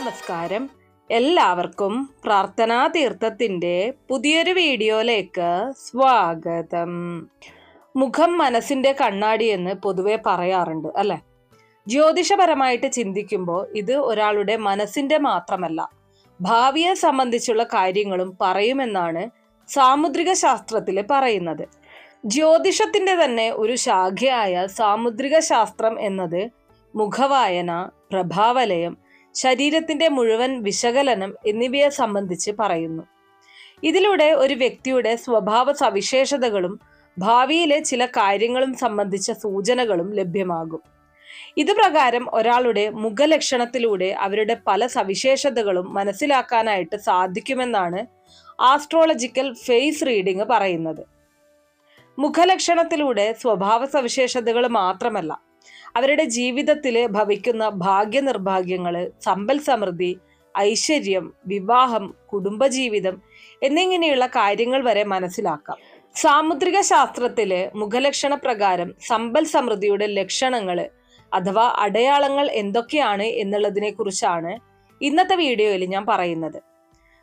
നമസ്കാരം. എല്ലാവർക്കും പ്രാർത്ഥനാ തീർത്ഥത്തിന്റെ പുതിയൊരു വീഡിയോയിലേക്ക് സ്വാഗതം. മുഖം മനസ്സിന്റെ കണ്ണാടി എന്ന് പൊതുവെ പറയാറുണ്ട് അല്ലെ? ജ്യോതിഷപരമായിട്ട് ചിന്തിക്കുമ്പോൾ ഇത് ഒരാളുടെ മനസ്സിന്റെ മാത്രമല്ല ഭാവിയെ സംബന്ധിച്ചുള്ള കാര്യങ്ങളും പറയുമെന്നാണ് സാമുദ്രിക ശാസ്ത്രത്തിൽ പറയുന്നത്. ജ്യോതിഷത്തിന്റെ തന്നെ ഒരു ശാഖയായ സാമുദ്രിക ശാസ്ത്രം എന്നത് മുഖവായന പ്രഭാവലയം ശരീരത്തിന്റെ മുഴുവൻ വിശകലനം എന്നിവയെ സംബന്ധിച്ച് പറയുന്നു. ഇതിലൂടെ ഒരു വ്യക്തിയുടെ സ്വഭാവ സവിശേഷതകളും ഭാവിയിലെ ചില കാര്യങ്ങളും സംബന്ധിച്ച സൂചനകളും ലഭ്യമാകും. ഇതുപ്രകാരം ഒരാളുടെ മുഖലക്ഷണത്തിലൂടെ അവരുടെ പല സവിശേഷതകളും മനസ്സിലാക്കാനായിട്ട് സാധിക്കുമെന്നാണ് ആസ്ട്രോളജിക്കൽ ഫേസ് റീഡിംഗ് പറയുന്നത്. മുഖലക്ഷണത്തിലൂടെ സ്വഭാവ സവിശേഷതകൾ മാത്രമല്ല അവരുടെ ജീവിതത്തിൽ ഭവിക്കുന്ന ഭാഗ്യനിർഭാഗ്യങ്ങൾ സമ്പൽ സമൃദ്ധി ഐശ്വര്യം വിവാഹം കുടുംബജീവിതം എന്നിങ്ങനെയുള്ള കാര്യങ്ങൾ വരെ മനസ്സിലാക്കാം. സാമുദ്രിക ശാസ്ത്രത്തിലെ മുഖലക്ഷണ പ്രകാരം സമ്പൽ സമൃദ്ധിയുടെ ലക്ഷണങ്ങൾ അഥവാ അടയാളങ്ങൾ എന്തൊക്കെയാണ് എന്നുള്ളതിനെ കുറിച്ചാണ് ഇന്നത്തെ വീഡിയോയിൽ ഞാൻ പറയുന്നത്.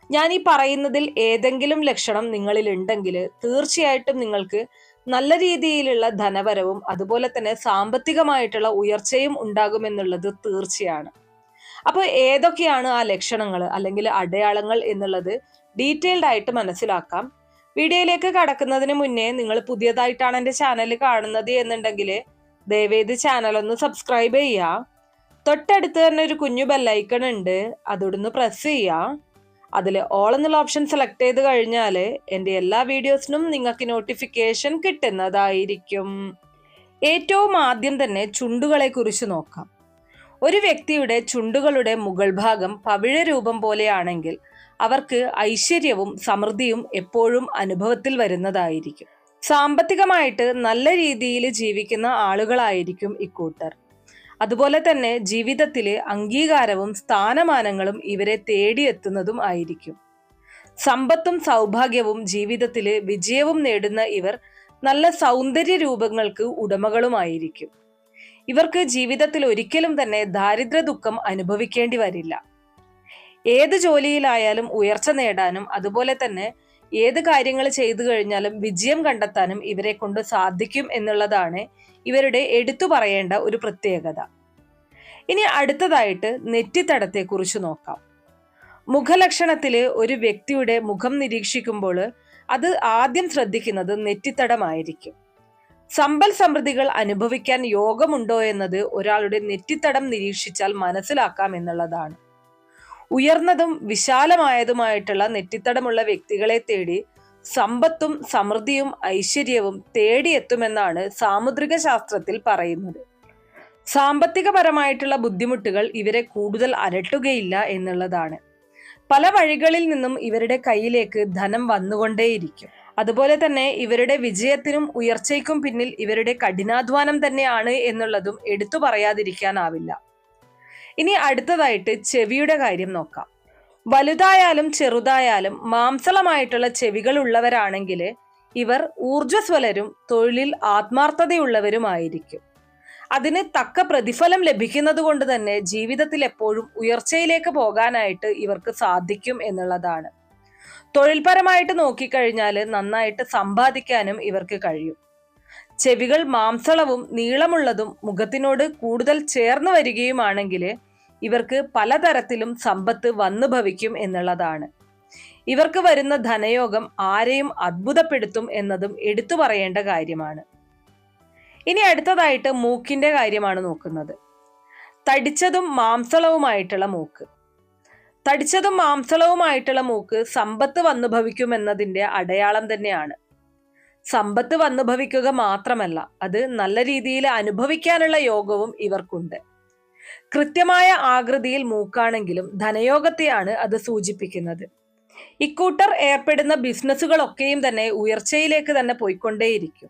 ഞാൻ ഈ പറയുന്നതിൽ ഏതെങ്കിലും ലക്ഷണം നിങ്ങളിൽ ഉണ്ടെങ്കിൽ തീർച്ചയായിട്ടും നിങ്ങൾക്ക് നല്ല രീതിയിലുള്ള ധനവരവും അതുപോലെ തന്നെ സാമ്പത്തികമായിട്ടുള്ള ഉയർച്ചയും ഉണ്ടാകുമെന്നുള്ളത് തീർച്ചയാണ്. അപ്പോൾ ഏതൊക്കെയാണ് ആ ലക്ഷണങ്ങൾ അല്ലെങ്കിൽ അടയാളങ്ങൾ എന്നുള്ളത് ഡീറ്റെയിൽഡ് ആയിട്ട് മനസ്സിലാക്കാം. വീഡിയോയിലേക്ക് കടക്കുന്നതിന് മുന്നേ നിങ്ങൾ പുതിയതായിട്ടാണ് എന്റെ ചാനൽ കാണുന്നത് എന്നുണ്ടെങ്കിൽ ദയവേത് ചാനൽ ഒന്ന് സബ്സ്ക്രൈബ് ചെയ്യുക. തൊട്ടടുത്ത് തന്നെ ഒരു കുഞ്ഞു ബെല്ലൈക്കൺ ഉണ്ട്. അതോടൊന്ന് പ്രസ് ചെയ്യുക. അതിൽ ഓൾ എന്നുള്ള ഓപ്ഷൻ സെലക്ട് ചെയ്ത് കഴിഞ്ഞാൽ എന്റെ എല്ലാ വീഡിയോസിനും നിങ്ങൾക്ക് നോട്ടിഫിക്കേഷൻ കിട്ടുന്നതായിരിക്കും ഏറ്റവും ആദ്യം തന്നെ ചുണ്ടുകളെ കുറിച്ച് നോക്കാം. ഒരു വ്യക്തിയുടെ ചുണ്ടുകളുടെ മുകൾ ഭാഗം പവിഴ രൂപം പോലെയാണെങ്കിൽ അവർക്ക് ഐശ്വര്യവും സമൃദ്ധിയും എപ്പോഴും അനുഭവത്തിൽ വരുന്നതായിരിക്കും. സാമ്പത്തികമായിട്ട് നല്ല രീതിയിൽ ജീവിക്കുന്ന ആളുകളായിരിക്കും ഇക്കൂട്ടർ അതുപോലെ തന്നെ ജീവിതത്തിലെ അംഗീകാരവും സ്ഥാനമാനങ്ങളും ഇവരെ തേടിയെത്തുന്നതും ആയിരിക്കും. സമ്പത്തും സൗഭാഗ്യവും ജീവിതത്തിലെ വിജയവും നേടുന്ന ഇവർ നല്ല സൗന്ദര്യ രൂപങ്ങൾക്ക് ഉടമകളുമായിരിക്കും. ഇവർക്ക് ജീവിതത്തിൽ ഒരിക്കലും തന്നെ ദാരിദ്ര്യ ദുഃഖം അനുഭവിക്കേണ്ടി വരില്ല. ഏത് ജോലിയിലായാലും ഉയർച്ച നേടാനും അതുപോലെ തന്നെ ഏത് കാര്യങ്ങൾ ചെയ്തു കഴിഞ്ഞാലും വിജയം കണ്ടെത്താനും ഇവരെ കൊണ്ട് സാധിക്കും എന്നുള്ളതാണ് ഇവരുടെ എടുത്തു പറയേണ്ട ഒരു പ്രത്യേകത. ഇനി അടുത്തതായിട്ട് നെറ്റിത്തടത്തെ കുറിച്ച് നോക്കാം. മുഖലക്ഷണത്തിൽ ഒരു വ്യക്തിയുടെ മുഖം നിരീക്ഷിക്കുമ്പോൾ അത് ആദ്യം ശ്രദ്ധിക്കുന്നത് നെറ്റിത്തടമായിരിക്കും. സമ്പൽ സമൃദ്ധികൾ അനുഭവിക്കാൻ യോഗമുണ്ടോ എന്നത് ഒരാളുടെ നെറ്റിത്തടം നിരീക്ഷിച്ചാൽ മനസ്സിലാക്കാം എന്നുള്ളതാണ്. ഉയർന്നതും വിശാലമായതുമായിട്ടുള്ള നെറ്റിത്തടമുള്ള വ്യക്തികളെ തേടി സമ്പത്തും സമൃദ്ധിയും ഐശ്വര്യവും തേടിയെത്തുമെന്നാണ് സാമുദ്രിക ശാസ്ത്രത്തിൽ പറയുന്നത്. സാമ്പത്തികപരമായിട്ടുള്ള ബുദ്ധിമുട്ടുകൾ ഇവരെ കൂടുതൽ അലട്ടുകയില്ല എന്നുള്ളതാണ്. പല വഴികളിൽ നിന്നും ഇവരുടെ കയ്യിലേക്ക് ധനം വന്നുകൊണ്ടേയിരിക്കും. അതുപോലെ തന്നെ ഇവരുടെ വിജയത്തിനും ഉയർച്ചയ്ക്കും പിന്നിൽ ഇവരുടെ കഠിനാധ്വാനം തന്നെയാണ് എന്നുള്ളതും എടുത്തു പറയാതിരിക്കാനാവില്ല. ഇനി അടുത്തതായിട്ട് ചെവിയുടെ കാര്യം നോക്കാം. വലുതായാലും ചെറുതായാലും മാംസളമായിട്ടുള്ള ചെവികൾ ഉള്ളവരാണെങ്കിൽ ഇവർ ഊർജസ്വലരും തൊഴിലിൽ ആത്മാർത്ഥതയുള്ളവരുമായിരിക്കും. അതിന് തക്ക പ്രതിഫലം ലഭിക്കുന്നത് കൊണ്ട് തന്നെ ജീവിതത്തിൽ എപ്പോഴും ഉയർച്ചയിലേക്ക് പോകാനായിട്ട് ഇവർക്ക് സാധിക്കും എന്നുള്ളതാണ്. തൊഴിൽപരമായിട്ട് നോക്കിക്കഴിഞ്ഞാൽ നന്നായിട്ട് സമ്പാദിക്കാനും ഇവർക്ക് കഴിയും. ചെവികൾ മാംസളവും നീളമുള്ളതും മുഖത്തിനോട് കൂടുതൽ ചേർന്ന് വരികയുമാണെങ്കിൽ ഇവർക്ക് പലതരത്തിലും സമ്പത്ത് വന്നു ഭവിക്കും എന്നുള്ളതാണ്. ഇവർക്ക് വരുന്ന ധനയോഗം ആരെയും അത്ഭുതപ്പെടുത്തും എന്നതും എടുത്തു പറയേണ്ട കാര്യമാണ്. ഇനി അടുത്തതായിട്ട് മൂക്കിന്റെ കാര്യമാണ് നോക്കുന്നത്. തടിച്ചതും മാംസളവുമായിട്ടുള്ള മൂക്ക്. തടിച്ചതും മാംസളവുമായിട്ടുള്ള മൂക്ക് സമ്പത്ത് വന്നു ഭവിക്കും എന്നതിന്റെ അടയാളം തന്നെയാണ്. സമ്പത്ത് വന്നു ഭവിക്കുക മാത്രമല്ല അത് നല്ല രീതിയിൽ അനുഭവിക്കാനുള്ള യോഗവും ഇവർക്കുണ്ട്. കൃത്യമായ ആകൃതിയിൽ മൂക്കാണെങ്കിലും ധനയോഗത്തെയാണ് അത് സൂചിപ്പിക്കുന്നത്. ഇക്കൂട്ടർ ഏർപ്പെടുന്ന ബിസിനസ്സുകളൊക്കെയും തന്നെ ഉയർച്ചയിലേക്ക് തന്നെ പോയിക്കൊണ്ടേയിരിക്കും.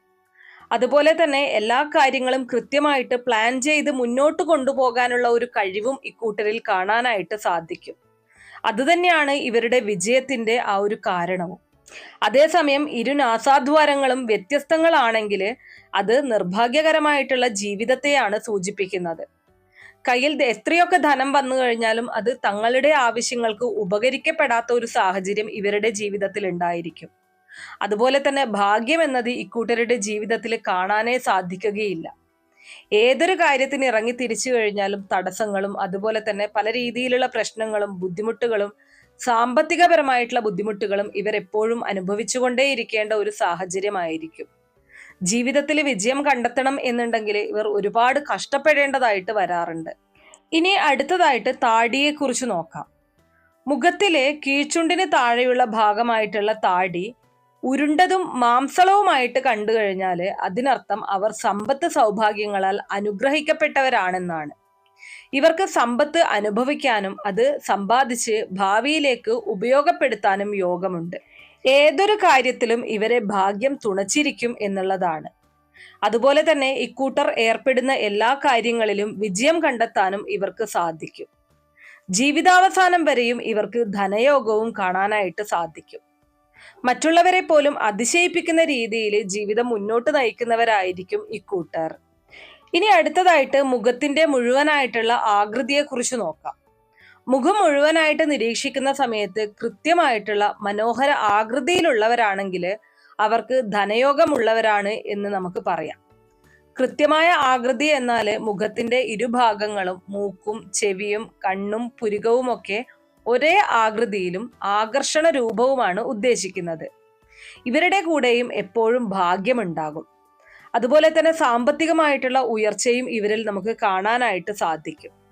അതുപോലെ തന്നെ എല്ലാ കാര്യങ്ങളും കൃത്യമായിട്ട് പ്ലാൻ ചെയ്ത് മുന്നോട്ട് കൊണ്ടുപോകാനുള്ള ഒരു കഴിവും ഇക്കൂട്ടരിൽ കാണാനായിട്ട് സാധിക്കും. അതുതന്നെയാണ് ഇവരുടെ വിജയത്തിന്റെ ആ ഒരു കാരണവും. അതേസമയം ഇരു നാസാദ്വാരങ്ങളും വ്യത്യസ്തങ്ങളാണെങ്കിൽ അത് നിർഭാഗ്യകരമായിട്ടുള്ള ജീവിതത്തെയാണ് സൂചിപ്പിക്കുന്നത്. കയ്യിൽ എത്രയൊക്കെ ധനം വന്നു കഴിഞ്ഞാലും അത് തങ്ങളുടെ ആവശ്യങ്ങൾക്ക് ഉപകരിക്കപ്പെടാത്ത ഒരു സാഹചര്യം ഇവരുടെ ജീവിതത്തിൽ ഉണ്ടായിരിക്കും. അതുപോലെ തന്നെ ഭാഗ്യം എന്നത് ഇക്കൂട്ടരുടെ ജീവിതത്തിൽ കാണാനേ സാധിക്കുകയില്ല. ഏതൊരു കാര്യത്തിന് ഇറങ്ങി തിരിച്ചു കഴിഞ്ഞാലും തടസ്സങ്ങളും അതുപോലെ തന്നെ പല രീതിയിലുള്ള പ്രശ്നങ്ങളും ബുദ്ധിമുട്ടുകളും സാമ്പത്തികപരമായിട്ടുള്ള ബുദ്ധിമുട്ടുകളും ഇവർ എപ്പോഴും അനുഭവിച്ചുകൊണ്ടേയിരിക്കേണ്ട ഒരു സാഹചര്യമായിരിക്കും. ജീവിതത്തിൽ വിജയം കണ്ടെത്തണം എന്നുണ്ടെങ്കിൽ ഇവർ ഒരുപാട് കഷ്ടപ്പെടേണ്ടതായിട്ട് വരാറുണ്ട്. ഇനി അടുത്തതായിട്ട് താടിയെക്കുറിച്ച് നോക്കാം. മുഖത്തിലെ കീഴ്ചുണ്ടിന് താഴെയുള്ള ഭാഗമായിട്ടുള്ള താടി ഉരുണ്ടതും മാംസളവുമായിട്ട് കണ്ടു കഴിഞ്ഞാൽ അതിനർത്ഥം അവർ സമ്പത്ത് സൗഭാഗ്യങ്ങളാൽ അനുഗ്രഹിക്കപ്പെട്ടവരാണെന്നാണ്. ഇവർക്ക് സമ്പത്ത് അനുഭവിക്കാനും അത് സമ്പാദിച്ച് ഭാവിയിലേക്ക് ഉപയോഗപ്പെടുത്താനും യോഗമുണ്ട്. ഏതൊരു കാര്യത്തിലും ഇവരെ ഭാഗ്യം തുണച്ചിരിക്കും എന്നുള്ളതാണ്. അതുപോലെ തന്നെ ഇക്കൂട്ടർ ഏർപ്പെടുന്ന എല്ലാ കാര്യങ്ങളിലും വിജയം കണ്ടെത്താനും ഇവർക്ക് സാധിക്കും. ജീവിതാവസാനം വരെയും ഇവർക്ക് ധനയോഗവും കാണാനായിട്ട് സാധിക്കും. മറ്റുള്ളവരെ പോലും അതിശയിപ്പിക്കുന്ന രീതിയിൽ ജീവിതം മുന്നോട്ട് നയിക്കുന്നവരായിരിക്കും ഇക്കൂട്ടർ ഇനി അടുത്തതായിട്ട് മുഖത്തിന്റെ മുഴുവനായിട്ടുള്ള ആകൃതിയെ കുറിച്ച് നോക്കാം. മുഖം മുഴുവനായിട്ട് നിരീക്ഷിക്കുന്ന സമയത്ത് കൃത്യമായിട്ടുള്ള മനോഹര ആകൃതിയിലുള്ളവരാണെങ്കിൽ അവർക്ക് ധനയോഗമുള്ളവരാണ് എന്ന് നമുക്ക് പറയാം. കൃത്യമായ ആകൃതി എന്നാൽ മുഖത്തിന്റെ ഇരുഭാഗങ്ങളും മൂക്കും ചെവിയും കണ്ണും പുരികവും ഒക്കെ ഒരേ ആകൃതിയിലും ആകർഷണ രൂപവുമാണ് ഉദ്ദേശിക്കുന്നത്. ഇവരുടെ കൂടെയും എപ്പോഴും ഭാഗ്യമുണ്ടാകും. അതുപോലെ തന്നെ സാമ്പത്തികമായിട്ടുള്ള ഉയർച്ചയും ഇവരിൽ നമുക്ക് കാണാനായിട്ട് സാധിക്കും.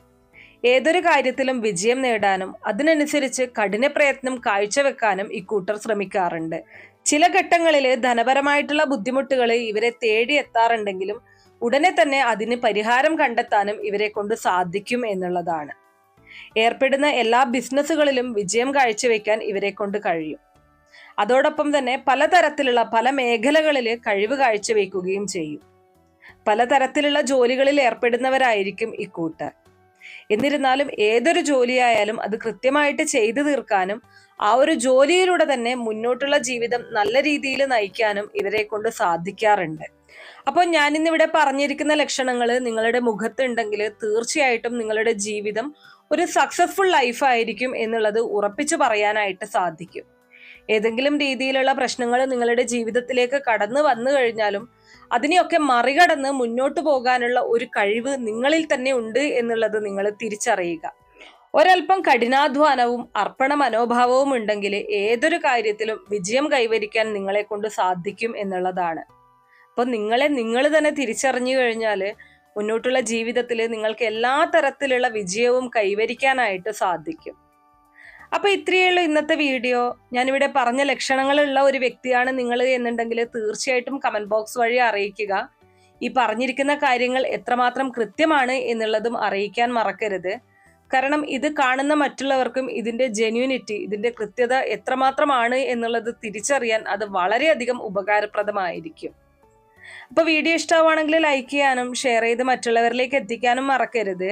ഏതൊരു കാര്യത്തിലും വിജയം നേടാനും അതിനനുസരിച്ച് കഠിന പ്രയത്നം കാഴ്ചവെക്കാനും ഇക്കൂട്ടർ ശ്രമിക്കാറുണ്ട്. ചില ഘട്ടങ്ങളിൽ ധനപരമായിട്ടുള്ള ബുദ്ധിമുട്ടുകൾ ഇവരെ തേടി എത്താറുണ്ടെങ്കിലും ഉടനെ തന്നെ അതിന് പരിഹാരം കണ്ടെത്താനും ഇവരെ കൊണ്ട് സാധിക്കും എന്നുള്ളതാണ്. ഏർപ്പെടുന്ന എല്ലാ ബിസിനസ്സുകളിലും വിജയം കാഴ്ചവെക്കാൻ ഇവരെ കൊണ്ട് കഴിയും. അതോടൊപ്പം തന്നെ പലതരത്തിലുള്ള പല മേഖലകളിൽ കഴിവ് കാഴ്ചവെക്കുകയും ചെയ്യും. പലതരത്തിലുള്ള ജോലികളിൽ ഏർപ്പെടുന്നവരായിരിക്കും ഇക്കൂട്ടർ എന്നിരുന്നാലും ഏതൊരു ജോലിയായാലും അത് കൃത്യമായിട്ട് ചെയ്തു തീർക്കാനും ആ ഒരു ജോലിയിലൂടെ തന്നെ മുന്നോട്ടുള്ള ജീവിതം നല്ല രീതിയിൽ നയിക്കാനും ഇവരെ കൊണ്ട് സാധിക്കാറുണ്ട്. അപ്പോൾ ഞാൻ ഇന്നിവിടെ പറഞ്ഞിരിക്കുന്ന ലക്ഷണങ്ങൾ നിങ്ങളുടെ മുഖത്തുണ്ടെങ്കിൽ തീർച്ചയായിട്ടും നിങ്ങളുടെ ജീവിതം ഒരു സക്സസ്ഫുൾ ലൈഫ് ആയിരിക്കും എന്നുള്ളത് ഉറപ്പിച്ചു പറയാനായിട്ട് സാധിക്കും. ഏതെങ്കിലും രീതിയിലുള്ള പ്രശ്നങ്ങൾ നിങ്ങളുടെ ജീവിതത്തിലേക്ക് കടന്നു വന്നു കഴിഞ്ഞാലും അതിനെയൊക്കെ മറികടന്ന് മുന്നോട്ട് പോകാനുള്ള ഒരു കഴിവ് നിങ്ങളിൽ തന്നെ ഉണ്ട് എന്നുള്ളത് നിങ്ങൾ തിരിച്ചറിയുക. ഒരൽപ്പം കഠിനാധ്വാനവും അർപ്പണ മനോഭാവവും ഉണ്ടെങ്കിൽ ഏതൊരു കാര്യത്തിലും വിജയം കൈവരിക്കാൻ നിങ്ങളെ കൊണ്ട് സാധിക്കും എന്നുള്ളതാണ്. അപ്പൊ നിങ്ങളെ നിങ്ങൾ തന്നെ തിരിച്ചറിഞ്ഞു കഴിഞ്ഞാൽ മുന്നോട്ടുള്ള ജീവിതത്തിൽ നിങ്ങൾക്ക് എല്ലാ തരത്തിലുള്ള വിജയവും കൈവരിക്കാനായിട്ട് സാധിക്കും. അപ്പൊ ഇത്രയേ ഉള്ളൂ ഇന്നത്തെ വീഡിയോ. ഞാനിവിടെ പറഞ്ഞ ലക്ഷണങ്ങളുള്ള ഒരു വ്യക്തിയാണ് നിങ്ങൾ എന്നുണ്ടെങ്കിൽ തീർച്ചയായിട്ടും കമന്റ് ബോക്സ് വഴി അറിയിക്കുക. ഈ പറഞ്ഞിരിക്കുന്ന കാര്യങ്ങൾ എത്രമാത്രം കൃത്യമാണ് എന്നുള്ളതും അറിയിക്കാൻ മറക്കരുത്. കാരണം ഇത് കാണുന്ന മറ്റുള്ളവർക്കും ഇതിന്റെ ജെന്യൂനിറ്റി ഇതിന്റെ കൃത്യത എത്രമാത്രമാണ് എന്നുള്ളത് തിരിച്ചറിയാൻ അത് വളരെയധികം ഉപകാരപ്രദമായിരിക്കും. അപ്പൊ വീഡിയോ ഇഷ്ടമാണെങ്കിൽ ലൈക്ക് ചെയ്യാനും ഷെയർ ചെയ്ത് മറ്റുള്ളവരിലേക്ക് എത്തിക്കാനും മറക്കരുത്.